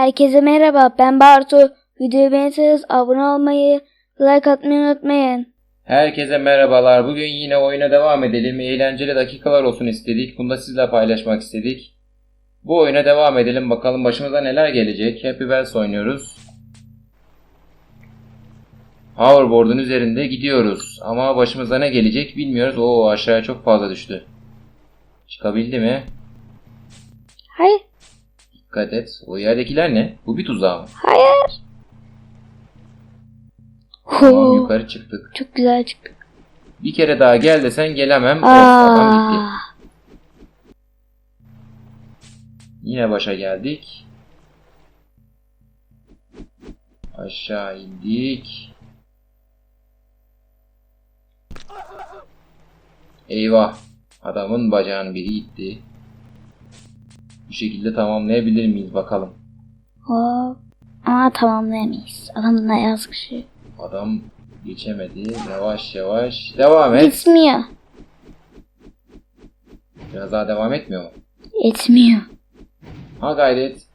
Herkese merhaba ben Bartu. Videoyu beğenirseniz abone olmayı, like atmayı unutmayın. Herkese merhabalar. Bugün yine oyuna devam edelim. Eğlenceli dakikalar olsun istedik. Bunu da sizle paylaşmak istedik. Bu oyuna devam edelim. Bakalım başımıza neler gelecek. Happy Wheels oynuyoruz. Hoverboard'un üzerinde gidiyoruz. Ama başımıza ne gelecek bilmiyoruz. Oo aşağıya çok fazla düştü. Çıkabildi mi? Hayır, Dikkat et. O yerdekiler ne? Bu bir tuzağı mı? hayır. Tamam Oo, yukarı çıktık. çok güzel çıktı. Bir kere daha gel desen gelemem. Of, adam gitti. Aa, Yine başa geldik. Aşağı indik. Eyvah. Adamın bacağın biri gitti. Bu şekilde tamamlayabilir miyiz bakalım. hop. Ama tamamlayamayız. Adamın ayağı sıkışıyor. Adam geçemedi. Yavaş yavaş. Devam et. Gitmiyor. Biraz daha devam etmiyor mu? Etmiyor. Ha gayret.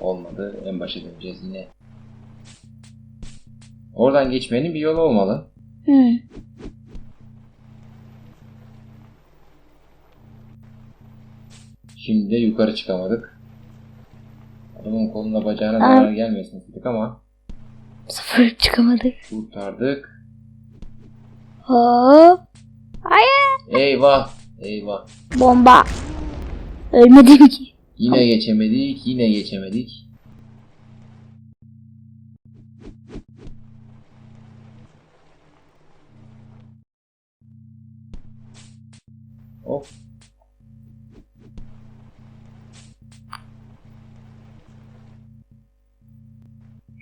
Olmadı. En başa döneceğiz yine. Oradan geçmenin bir yolu olmalı. Hı. Şimdi yukarı çıkamadık. Adamın koluna bacağına Aa. zarar gelmesin istedik ama sefer çıkamadık. kurtardık. Hop. Hayır. Eyvah! Eyvah! Bomba. Ölmedim ki. Yine geçemedik, yine geçemedik. Hop.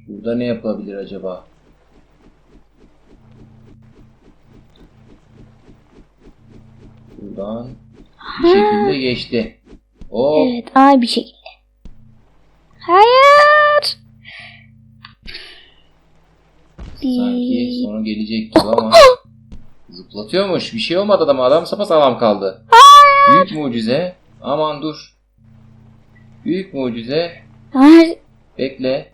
Burada ne yapılabilir acaba? Buradan bir şekilde geçti. Hop. Evet, ay bir şekilde. Hayır. Sanki sonu gelecek gibi ama zıplatıyormuş. Bir şey olmadı adama. Adam sapasağlam kaldı. Büyük mucize. Aman dur. Büyük mucize. Hayır. Bekle.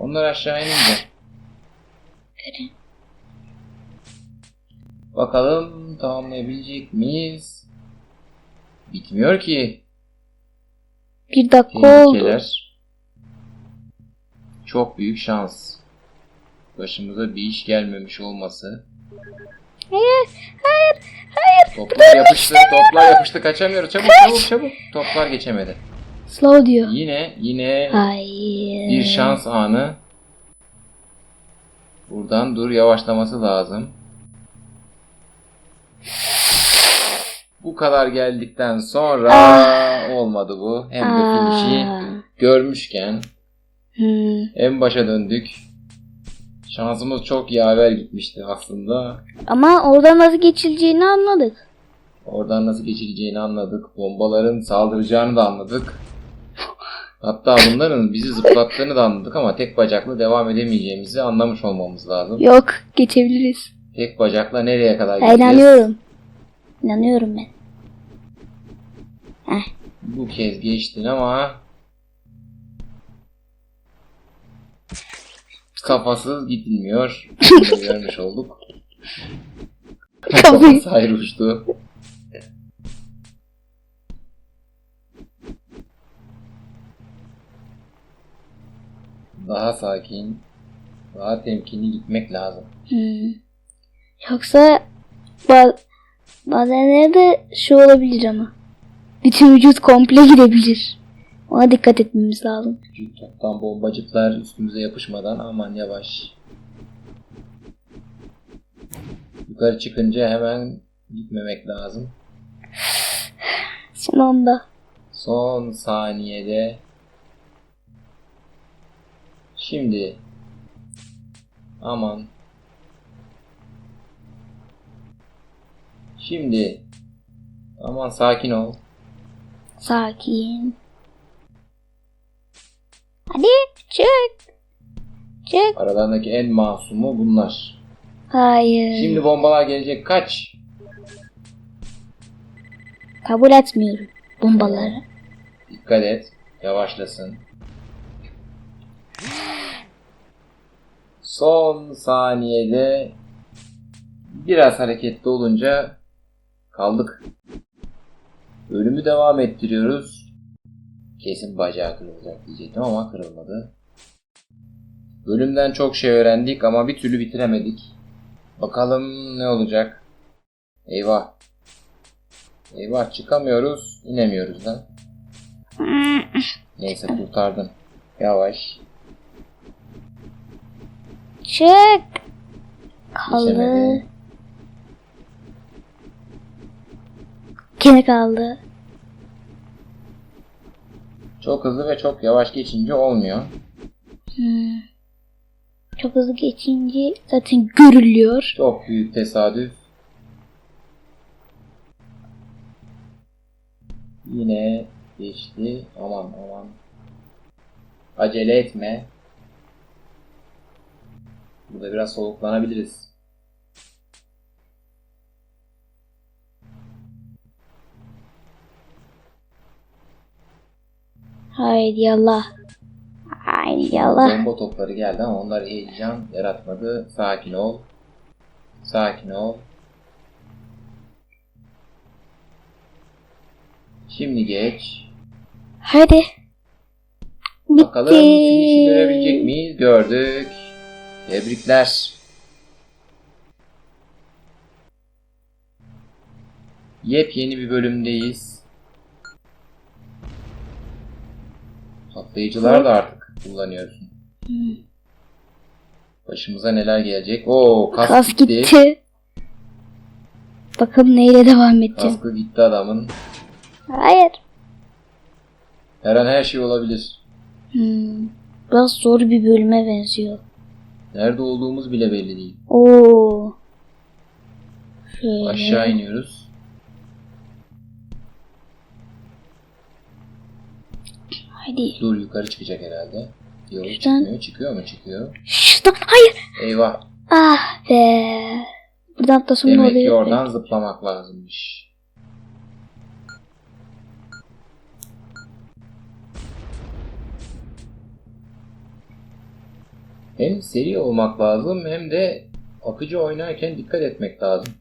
Onlar aşağı inince. Bakalım tamamlayabilecek miyiz? Bitmiyor ki. Bir dakika oldu. Tehlikeler. Çok büyük şans. Başımıza bir iş gelmemiş olması. Hayır, hayır, hayır. Toplar yapıştı, toplar yapıştı. Kaçamıyoruz. Çabuk, çabuk, çabuk. Toplar geçemedi. Slow diyor. Yine, yine Hayır. bir şans anı. Buradan dur yavaşlaması lazım. Bu kadar geldikten sonra olmadı bu. Hem de finişi Aa. görmüşken Hmm. en başa döndük. Şansımız çok yaver gitmişti aslında. Ama oradan nasıl geçileceğini anladık. Oradan nasıl geçileceğini anladık. Bombaların saldıracağını da anladık. Hatta bunların bizi zıplattığını da anladık ama tek bacakla devam edemeyeceğimizi anlamış olmamız lazım. Yok, geçebiliriz. Tek bacakla nereye kadar gideceğiz? inanıyorum. İnanıyorum ben. Bu kez geçtin ama kafasız gidilmiyor. Bunu görmüş olduk. Kafası ayrı uçtu. Daha sakin, daha temkinli gitmek lazım. Hmm. Yoksa ba- bazenleri de şu olabilir ama. Bütün vücut komple gidebilir. Ona dikkat etmemiz lazım. Toptan bombacıklar üstümüze yapışmadan aman yavaş. Yukarı çıkınca hemen gitmemek lazım. Son anda. Son saniyede. Şimdi. Aman. Şimdi. Aman sakin ol. Sakin. Hadi çık. Çık. Aralarındaki en masumu bunlar. Hayır. Şimdi bombalar gelecek. Kaç. Kabul etmiyorum bombaları. Dikkat et. Yavaşlasın. Son saniyede biraz hareketli olunca kaldık. Bölümü devam ettiriyoruz. Kesin bacağı kırılacak diyecektim ama kırılmadı. Bölümden çok şey öğrendik ama bir türlü bitiremedik. Bakalım ne olacak. Eyvah. Eyvah çıkamıyoruz. inemiyoruz lan. Neyse kurtardın. Yavaş. Çık. Kaldı. Gene kaldı. Çok hızlı ve çok yavaş geçince olmuyor. Hmm. Çok hızlı geçince zaten görülüyor. Çok büyük tesadüf. Yine geçti. Aman aman. Acele etme. Burada biraz soluklanabiliriz. Haydi yallah. Haydi yallah. Bomba topları geldi ama onlar heyecan yaratmadı. Sakin ol. Sakin ol. Şimdi geç. Hadi. Bitti. Bakalım görebilecek miyiz? Gördük. Tebrikler. Yepyeni bir bölümdeyiz. Patlayıcılar da artık kullanıyorsun. Başımıza neler gelecek? Oo kas, Kas gitti. gitti. Bakalım neyle devam edeceğiz. Kaskı gitti adamın. Hayır. Her an her şey olabilir. Hmm. Biraz zor bir bölüme benziyor. Nerede olduğumuz bile belli değil. Oo. Şöyle. Aşağı iniyoruz. Hadi. Dur yukarı çıkacak herhalde. Yok Şuradan- çıkmıyor. Çıkıyor mu? Çıkıyor. Şuradan. Hayır. Eyvah. Ah be. Buradan atlasam ne Demek ki oluyor? oradan zıplamak lazımmış. Hem seri olmak lazım hem de akıcı oynarken dikkat etmek lazım.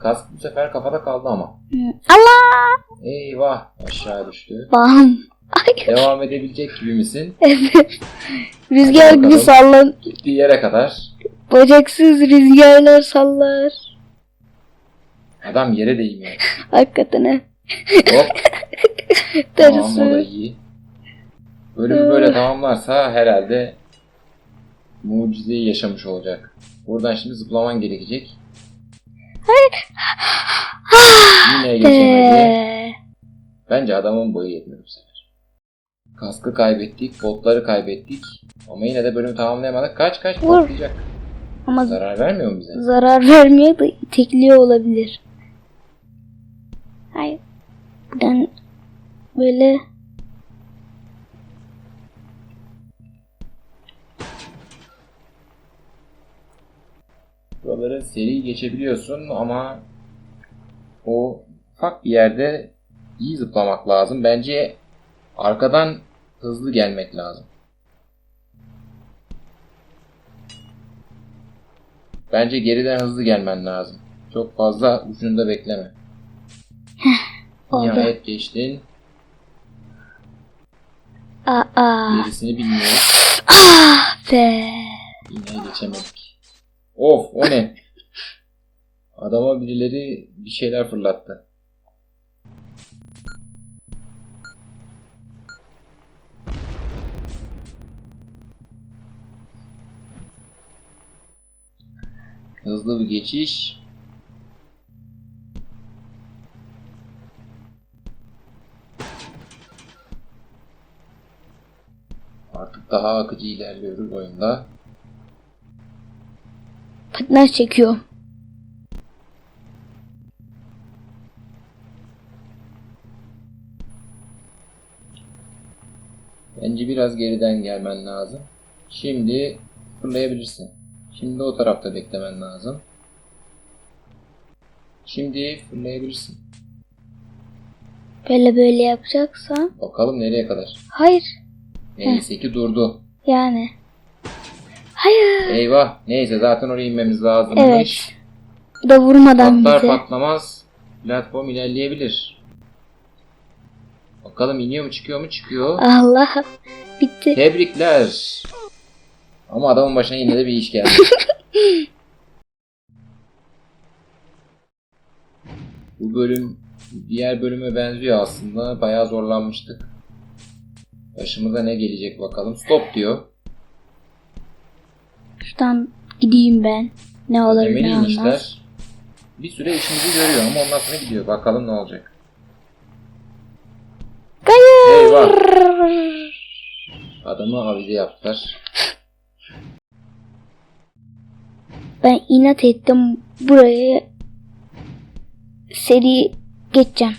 Kask bu sefer kafada kaldı ama. Allah. Eyvah aşağı düştü. Bam. Ay. Devam edebilecek gibi misin? Evet. Rüzgar gibi Bakalım. sallan. Gittiği yere kadar. Bacaksız rüzgarlar sallar. Adam yere değmiyor. Hakikaten he. Hop. Tamam o da Darısı. iyi. Bölümü böyle tamamlarsa herhalde mucizeyi yaşamış olacak. Buradan şimdi zıplaman gerekecek. Yine geçemedi. Bence adamın boyu yetmedi bu sefer. Kaskı kaybettik, botları kaybettik. Ama yine de bölümü tamamlayamadık. Kaç kaç Vur. patlayacak. ama Zarar vermiyor mu bize? zarar vermiyor da itekliyor olabilir. Hayır. Buradan böyle Buraları seri geçebiliyorsun ama o ufak bir yerde iyi zıplamak lazım. Bence arkadan hızlı gelmek lazım. Bence geriden hızlı gelmen lazım. Çok fazla ucunda bekleme. oldu. Nihayet geçtin. Aa. Gerisini bilmiyoruz. Ah be. Yine geçemedik. Of o ne? Adama birileri bir şeyler fırlattı. Hızlı bir geçiş. Artık daha akıcı ilerliyoruz oyunda. Patinaj çekiyor. Bence biraz geriden gelmen lazım. Şimdi fırlayabilirsin. Şimdi o tarafta beklemen lazım. Şimdi fırlayabilirsin. Böyle böyle yapacaksam. Bakalım nereye kadar. Hayır. Neyse ki durdu. Yani. Eyvah. Neyse zaten oraya inmemiz lazımmış. Evet. Bu da vurmadan Patlar bize. patlamaz platform ilerleyebilir. Bakalım iniyor mu çıkıyor mu çıkıyor. Allah. Bitti. Tebrikler. Ama adamın başına yine de bir iş geldi. Bu bölüm diğer bölüme benziyor aslında. Bayağı zorlanmıştık. Başımıza ne gelecek bakalım. Stop diyor. Şuradan gideyim ben. Ne olur Temeli ne olmaz. inişler. Bir süre işimizi görüyor ama ondan sonra gidiyor. Bakalım ne olacak. Hayır. Eyvah. Adamı avize yaptılar. Ben inat ettim buraya seri geçeceğim.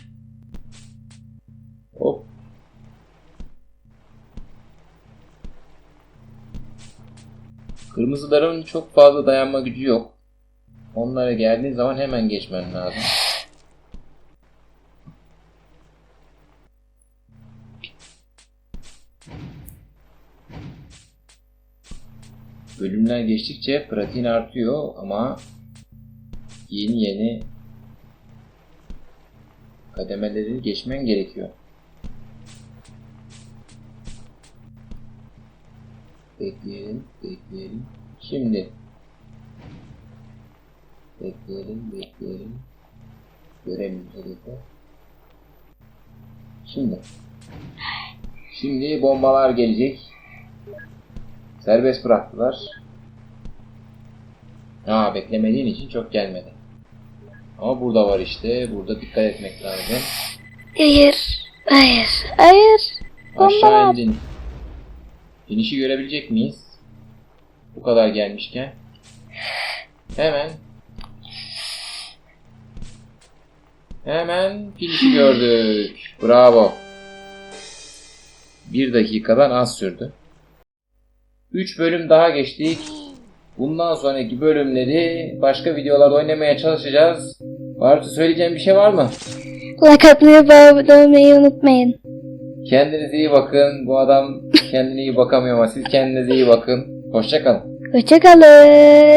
Kırmızıların çok fazla dayanma gücü yok. Onlara geldiğin zaman hemen geçmen lazım. Bölümler geçtikçe pratiğin artıyor ama yeni yeni kademeleri geçmen gerekiyor. Bekleyelim, bekleyelim. Şimdi. Bekleyelim, bekleyelim. Göremiyoruz hedefi. Şimdi. Şimdi bombalar gelecek. Serbest bıraktılar. Ha beklemediğin için çok gelmedi. Ama burada var işte. Burada dikkat etmek lazım. Hayır. Hayır. Hayır. Aşağı Bombalar. indin. İnişi görebilecek miyiz? Bu kadar gelmişken. Hemen. Hemen finişi gördük. Bravo. Bir dakikadan az sürdü. 3 bölüm daha geçtik. Bundan sonraki bölümleri başka videolarda oynamaya çalışacağız. Bartu söyleyeceğim bir şey var mı? Like atmayı abone olmayı unutmayın. Kendinize iyi bakın. Bu adam kendine iyi bakamıyor ama siz kendinize iyi bakın. Hoşçakalın. Hoşçakalın.